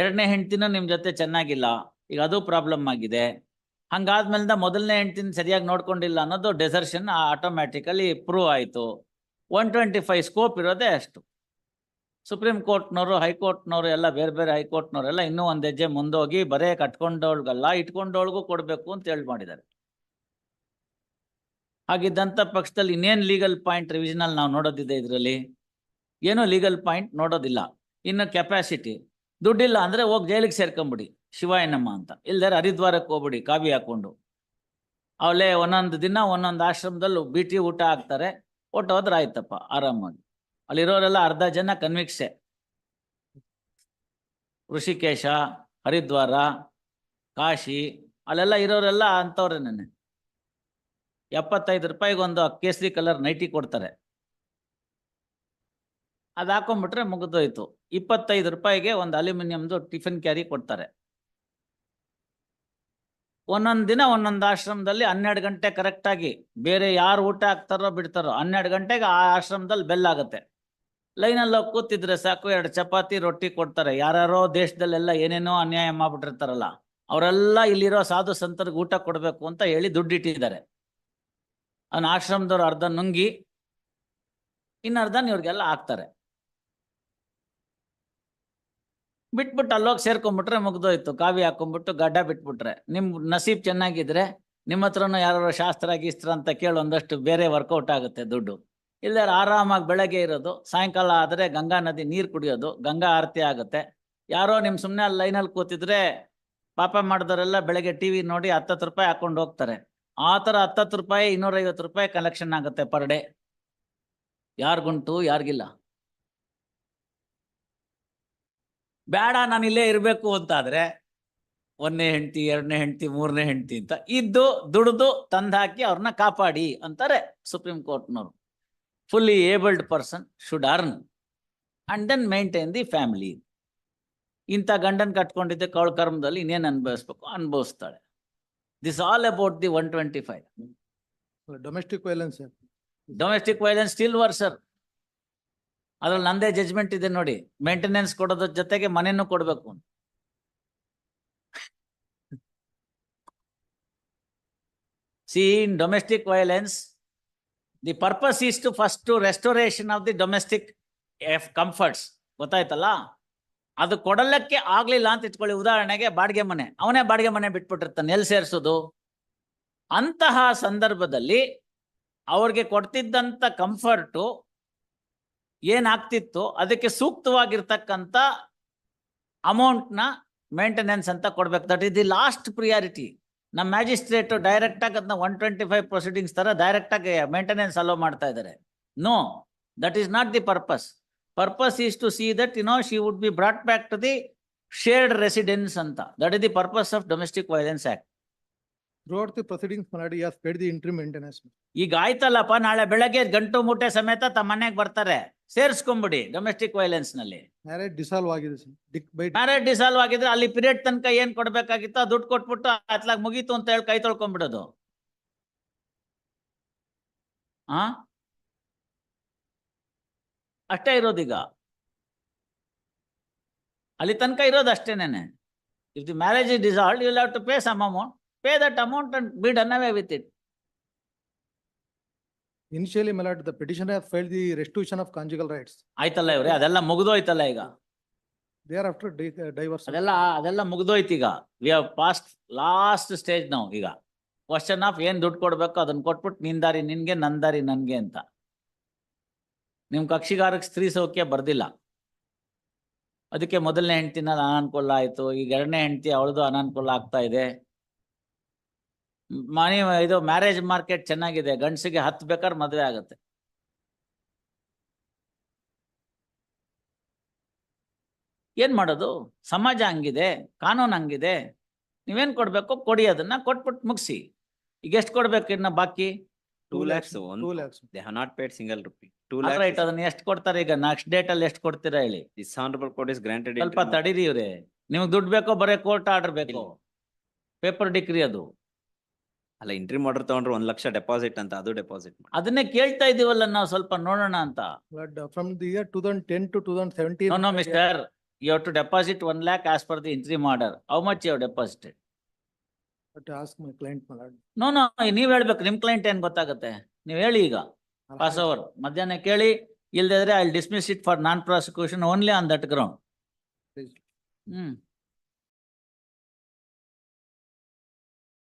ಎರಡನೇ ಹೆಂಡ್ತಿನೂ ನಿಮ್ಮ ಜೊತೆ ಚೆನ್ನಾಗಿಲ್ಲ, ಈಗ ಅದು ಪ್ರಾಬ್ಲಮ್ ಆಗಿದೆ. ಹಂಗಾದ್ಮೇಲಿಂದ ಮೊದಲನೇ ಹೆಂಡ್ತಿನ ಸರಿಯಾಗಿ ನೋಡ್ಕೊಂಡಿಲ್ಲ ಅನ್ನೋದು ಡೆಸರ್ಷನ್ ಆಟೋಮ್ಯಾಟಿಕಲಿ ಪ್ರೂವ್ ಆಯಿತು. ಒನ್ ಟ್ವೆಂಟಿ ಫೈವ್ ಸ್ಕೋಪ್ ಇರೋದೇ ಅಷ್ಟು. ಸುಪ್ರೀಂ ಕೋರ್ಟ್ನವರು ಹೈಕೋರ್ಟ್ನವರು ಎಲ್ಲ ಬೇರೆ ಬೇರೆ ಹೈಕೋರ್ಟ್ನವರೆಲ್ಲ ಇನ್ನೂ ಒಂದು ಹೆಜ್ಜೆ ಮುಂದೋಗಿ ಬರೇ ಕಟ್ಕೊಂಡವಳ್ಗಲ್ಲ ಇಟ್ಕೊಂಡವಳಿಗೂ ಕೊಡಬೇಕು ಅಂತ ಹೇಳಿ ಮಾಡಿದ್ದಾರೆ. ಹಾಗಿದ್ದಂಥ ಪಕ್ಷದಲ್ಲಿ ಇನ್ನೇನು ಲೀಗಲ್ ಪಾಯಿಂಟ್ ರಿವಿಷನ್ ಅಲ್ಲಿ ನಾವು ನೋಡೋದಿದೆ ಇದರಲ್ಲಿ? ಏನೋ ಲೀಗಲ್ ಪಾಯಿಂಟ್ ನೋಡೋದಿಲ್ಲ. ಇನ್ನು ಕೆಪಾಸಿಟಿ ದುಡ್ಡಿಲ್ಲ ಅಂದ್ರೆ ಹೋಗಿ ಜೈಲಿಗೆ ಸೇರ್ಕೊಂಬಿಡಿ, ಶಿವಾಯನಮ್ಮ ಅಂತ. ಇಲ್ದಾರೆ ಹರಿದ್ವಾರಕ್ಕೆ ಹೋಗ್ಬಿಡಿ, ಕಾವಿ ಹಾಕೊಂಡು. ಅವಲೇ ಒಂದೊಂದು ದಿನ ಒಂದೊಂದು ಆಶ್ರಮದಲ್ಲಿ ಬಿಟಿ ಊಟ ಹಾಕ್ತಾರೆ ಒಟ್ಟು ಹೋದ್ರೆ ಆಯ್ತಪ್ಪ, ಆರಾಮಾಗಿ. ಅಲ್ಲಿರೋರೆಲ್ಲ ಅರ್ಧ ಜನ ಕನ್ವಿಕ್ಸೆ. ಋಷಿಕೇಶ, ಹರಿದ್ವಾರ, ಕಾಶಿ, ಅಲ್ಲೆಲ್ಲ ಇರೋರೆಲ್ಲ ಅಂಥವ್ರೆ ನೆನೆ ಎಪ್ಪತ್ತೈದು ರೂಪಾಯಿಗೆ ಒಂದು ಕೇಸರಿ ಕಲರ್ ನೈಟಿ ಕೊಡ್ತಾರೆ. ಅದ್ ಹಾಕೊಂಡ್ಬಿಟ್ರೆ ಮುಗಿದೋಯ್ತು. ಇಪ್ಪತ್ತೈದು ರೂಪಾಯಿಗೆ ಒಂದು ಅಲ್ಯೂಮಿನಿಯಂದು ಟಿಫಿನ್ ಕ್ಯಾರಿ ಕೊಡ್ತಾರೆ. ಒಂದೊಂದು ದಿನ ಒಂದೊಂದು ಆಶ್ರಮದಲ್ಲಿ ಹನ್ನೆರಡು ಗಂಟೆ ಕರೆಕ್ಟಾಗಿ ಬೇರೆ ಯಾರು ಊಟ ಹಾಕ್ತಾರೋ ಬಿಡ್ತಾರೋ ಹನ್ನೆರಡು ಗಂಟೆಗೆ ಆ ಆಶ್ರಮದಲ್ಲಿ ಬೆಲ್ ಆಗುತ್ತೆ. ಲೈನಲ್ಲಿ ಹೋಗಿ ಕೂತಿದ್ರೆ ಸಾಕು, ಎರಡು ಚಪಾತಿ, ರೊಟ್ಟಿ ಕೊಡ್ತಾರೆ. ಯಾರ್ಯಾರೋ ದೇಶದಲ್ಲೆಲ್ಲ ಏನೇನೋ ಅನ್ಯಾಯ ಮಾಡ್ಬಿಟ್ಟಿರ್ತಾರಲ್ಲ, ಅವರೆಲ್ಲ ಇಲ್ಲಿರೋ ಸಾಧು ಸಂತರಿಗೆ ಊಟ ಕೊಡಬೇಕು ಅಂತ ಹೇಳಿ ದುಡ್ಡಿಟ್ಟಿದ್ದಾರೆ ಅವನ ಆಶ್ರಮದವ್ರು ಅರ್ಧ ನುಂಗಿ ಇನ್ನು ಅರ್ಧ ಇವ್ರಿಗೆಲ್ಲ ಹಾಕ್ತಾರೆ. ಬಿಟ್ಬಿಟ್ಟು ಅಲ್ಲೋಗಿ ಸೇರ್ಕೊಂಡ್ಬಿಟ್ರೆ ಮುಗ್ದೋಯ್ತು. ಕಾವಿ ಹಾಕೊಂಡ್ಬಿಟ್ಟು ಗಡ್ಡ ಬಿಟ್ಬಿಟ್ರೆ. ನಿಮ್ ನಸೀಬ್ ಚೆನ್ನಾಗಿದ್ರೆ ನಿಮ್ಮ ಹತ್ರನೂ ಯಾರು ಶಾಸ್ತ್ರ, ಗೀಸ್ತ್ರ ಅಂತ ಕೇಳಿ ಒಂದಷ್ಟು ಬೇರೆ ವರ್ಕೌಟ್ ಆಗುತ್ತೆ ದುಡ್ಡು. ಇಲ್ಲದ್ರೆ ಆರಾಮಾಗಿ ಬೆಳಗ್ಗೆ ಇರೋದು, ಸಾಯಂಕಾಲ ಆದರೆ ಗಂಗಾ ನದಿ ನೀರು ಕುಡಿಯೋದು, ಗಂಗಾ ಆರತಿ ಆಗುತ್ತೆ. ಯಾರೋ ನಿಮ್ಮ ಸುಮ್ಮನೆ ಅಲ್ಲಿ ಲೈನಲ್ಲಿ ಕೂತಿದ್ರೆ ಪಾಪ ಮಾಡಿದವರೆಲ್ಲ ಬೆಳಗ್ಗೆ ಟಿ ವಿ ನೋಡಿ ಹತ್ತತ್ತು ರೂಪಾಯಿ ಹಾಕೊಂಡು ಹೋಗ್ತಾರೆ. ಆ ಥರ ಹತ್ತತ್ತು ರೂಪಾಯಿ ಇನ್ನೂರೈವತ್ತು ರೂಪಾಯಿ ಕಲೆಕ್ಷನ್ ಆಗುತ್ತೆ ಪರ್ ಡೇ ಯಾರಿಗುಂಟು, ಯಾರಿಗಿಲ್ಲ. ಬೇಡ ನಾನು ಇಲ್ಲೇ ಇರಬೇಕು ಅಂತಾದರೆ ಒಂದನೇ ಹೆಂಡತಿ ಎರಡನೇ ಹೆಂಡತಿ ಮೂರನೇ ಹೆಂಡತಿ ಅಂತ ಇದ್ದು ದುಡ್ದು ತಂದಾಕಿ ಅವ್ರನ್ನ ಕಾಪಾಡಿ ಅಂತಾರೆ supreme ಕೋರ್ಟ್ನವರು fully abled person should earn and then maintain the family ಇಂಥ ಗಂಡನ್ ಕಟ್ಕೊಂಡಿದ್ದೆ ಕೌಳ ಕರ್ಮದಲ್ಲಿ ಇನ್ನೇನು ಅನುಭವಿಸ್ಬೇಕು? ಅನುಭವಿಸ್ತಾಳೆ. This all about the one twenty five domestic violence domestic violence still worser ಅದ್ರಲ್ಲಿ ನಂದೇ ಜಜ್ಮೆಂಟ್ ಇದೆ ನೋಡಿ. ಮೇಂಟೆನೆನ್ಸ್ ಕೊಡೋದ್ರ ಜೊತೆಗೆ ಮನೆಯನ್ನು ಕೊಡಬೇಕು. See in domestic violence the purpose is to first restoration of the domestic F comforts ಗೊತ್ತಾಯ್ತಲ್ಲ? ಅದು ಕೊಡಲಕ್ಕೆ ಆಗ್ಲಿಲ್ಲ ಅಂತ ಇಟ್ಕೊಳ್ಳಿ. ಉದಾಹರಣೆಗೆ ಬಾಡಿಗೆ ಮನೆ. ಅವನೇ ಬಾಡಿಗೆ ಮನೆ ಬಿಟ್ಬಿಟ್ಟಿರ್ತಾನೆ. ಎಲ್ಲಿ ಸೇರಿಸೋದು? ಅಂತಹ ಸಂದರ್ಭದಲ್ಲಿ ಅವ್ರಿಗೆ ಕೊಡ್ತಿದ್ದಂಥ ಕಂಫರ್ಟು ಏನಾಗ್ತಿತ್ತು? ಅದಕ್ಕೆ ಸೂಕ್ತವಾಗಿರ್ತಕ್ಕಂಥ ಅಮೌಂಟ್ನ ಮೇಂಟೆನೆನ್ಸ್ ಅಂತ ಕೊಡ್ಬೇಕು. That is the last priority ನಮ್ಮ ಮ್ಯಾಜಿಸ್ಟ್ರೇಟ್ ಡೈರೆಕ್ಟಾಗಿ ಅದನ್ನ ಒನ್ ಟ್ವೆಂಟಿ ಫೈವ್ ಪ್ರೊಸೀಡಿಂಗ್ಸ್ ತರ ಡೈರೆಕ್ಟಾಗಿ ಮೇಂಟೆನೆನ್ಸ್ ಅಲೋ ಮಾಡ್ತಾ ಇದ್ದಾರೆ. No that is not the purpose purpose is to see that you know she would be brought back to the shared residence ಅಂತ. That is the purpose of domestic violence act throughout the proceedings ಮಾಡಿ as paid the interim maintenance ಈಗ ಆಯ್ತಲ್ಲಪ್ಪ ನಾಳೆ ಬೆಳಗ್ಗೆ ಗಂಟು ಮೂಟೆ ಸಮೇತ ತಮ್ಮ ಮನೆಗೆ ಬರ್ತಾರೆ. ಸೇರಿಸ್ಕೊಂಬಿಡಿ ಡೊಮೆಸ್ಟಿಕ್ ವೈಲೆನ್ಸ್ನಲ್ಲಿ. ಮ್ಯಾರೇಜ್ ಡಿಸಾಲ್ವ್ ಆಗಿದೆ ಮ್ಯಾರೇಜ್ ಡಿಸಾಲ್ವ್ ಆಗಿದ್ರೆ ಅಲ್ಲಿ ಪೀರಿಯಡ್ ತನಕ ಏನ್ ಕೊಡ್ಬೇಕಾಗಿತ್ತು ಆ ದುಡ್ಡು ಕೊಟ್ಬಿಟ್ಟು ಅತ್ಲಾಗ ಮುಗೀತು ಅಂತ ಹೇಳಿ ಕೈ ತೊಳ್ಕೊಂಡ್ಬಿಡೋದು ಆ? ಅಷ್ಟೇ ಇರೋದೀಗ ಅಲ್ಲಿ ತನಕ ಇರೋದು ಅಷ್ಟೇನೆ if the marriage is dissolve you have to pay some amount pay that amount and be done away with it initially my lord the petition has filed the restitution of conjugal rights ಆಯ್ತಲ್ಲ ಇವ್ರೆ? ಅದೆಲ್ಲ ಮುಗ್ದೋಯ್ತಲ್ಲ ಈಗ? They are after divorce ಅದೆಲ್ಲ ಅದೆಲ್ಲ ಮುಗಿದೋಯ್ತು ಈಗ. We have passed last stage ನಾವು ಈಗ. ಕ್ವಶನ್ ಆಫ್ ಏನ್ ದುಡ್ಡು ಕೊಡ್ಬೇಕು ಅದನ್ನ ಕೊಟ್ಬಿಟ್ಟು ನಿನ್ ದಾರಿ ನಿನ್ಗೆ ನನ್ ದಾರಿ ನನ್ಗೆ ಅಂತ. ನಿಮ್ ಕಕ್ಷಿಗಾರಕ್ಕೆ ಸ್ತ್ರೀ ಸೌಖ್ಯ ಬರ್ದಿಲ್ಲ. ಅದಕ್ಕೆ ಮೊದಲನೇ ಹೆಂಡತಿನ ಅನಾನುಕೂಲ ಆಯ್ತು ಈಗ ಎರಡನೇ ಹೆಂಡತಿ ಅವಳದು ಅನಾನುಕೂಲ ಆಗ್ತಾ ಇದೆ. ಮನೆ ಇದು ಮ್ಯಾರೇಜ್ ಮಾರ್ಕೆಟ್ ಚೆನ್ನಾಗಿದೆ ಗಂಡಸಿಗೆ ಹತ್ತು ಬೇಕಾದ್ರೆ ಮದುವೆ ಆಗುತ್ತೆ. ಏನ್ ಮಾಡೋದು? ಸಮಾಜ ಹಂಗಿದೆ ಕಾನೂನು ಹಂಗಿದೆ ನೀವೇನ್ ಕೊಡ್ಬೇಕು? ಕೊಡಿ ಅದನ್ನ ಕೊಟ್ಬಿಟ್ಟು ಮುಗಿಸಿ. ಈಗ ಎಷ್ಟು ಕೊಡ್ಬೇಕು ಇನ್ನ ಬಾಕಿ? Two lakhs two lakhs not single single rupee. Two right ಅದನ್ನ ಎಷ್ಟು ಕೊಡ್ತಾರೆ ಈಗ? ನೆಕ್ಸ್ಟ್ ಡೇಟ್ ಅಲ್ಲಿ ಎಷ್ಟು ಕೊಡ್ತೀರಾ ಹೇಳಿ? ದಿಸ್. ಸ್ವಲ್ಪ ತಡೀರಿ ಇವ್ರೆ. ನಿಮ್ಗೆ ದುಡ್ಡು ಬೇಕೋ ಬರೀ ಕೋರ್ಟ್ ಆರ್ಡರ್ ಬೇಕು. ಪೇಪರ್ ಡಿಗ್ರಿ ಅದು. ಅಲ್ಲ ಎಂಟ್ರಿ ಆರ್ಡರ್ ತಗೊಂಡ್ರೆ ಒಂದ್ ಲಕ್ಷ ಡೆಪಾಸಿಟ್ ಅಂತ ಅದು ಡೆಪಾಸಿಟ್ ಅದನ್ನೇ ಕೇಳ್ತಾ ಇದೀವಲ್ಲ ನಾವು ಸ್ವಲ್ಪ ನೋಡೋಣ ಅಂತ. From the year two thousand ten to two thousand seventeen no no mister You have to deposit one lakh as per the interim order. How much you have deposited? But ask my client, my lord. No no ನೀವ್ ಹೇಳ್ಬೇಕು. ನಿಮ್ client ಏನ್ ಗೊತ್ತಾಗುತ್ತೆ? ನೀವ್ ಹೇಳಿ ಈಗ. I'll pass have- over ಮಧ್ಯಾಹ್ನ ಕೇಳಿ. ಇಲ್ದಿದ್ರೆ I dismiss it for non prosecution only on that ground Please. Hmm.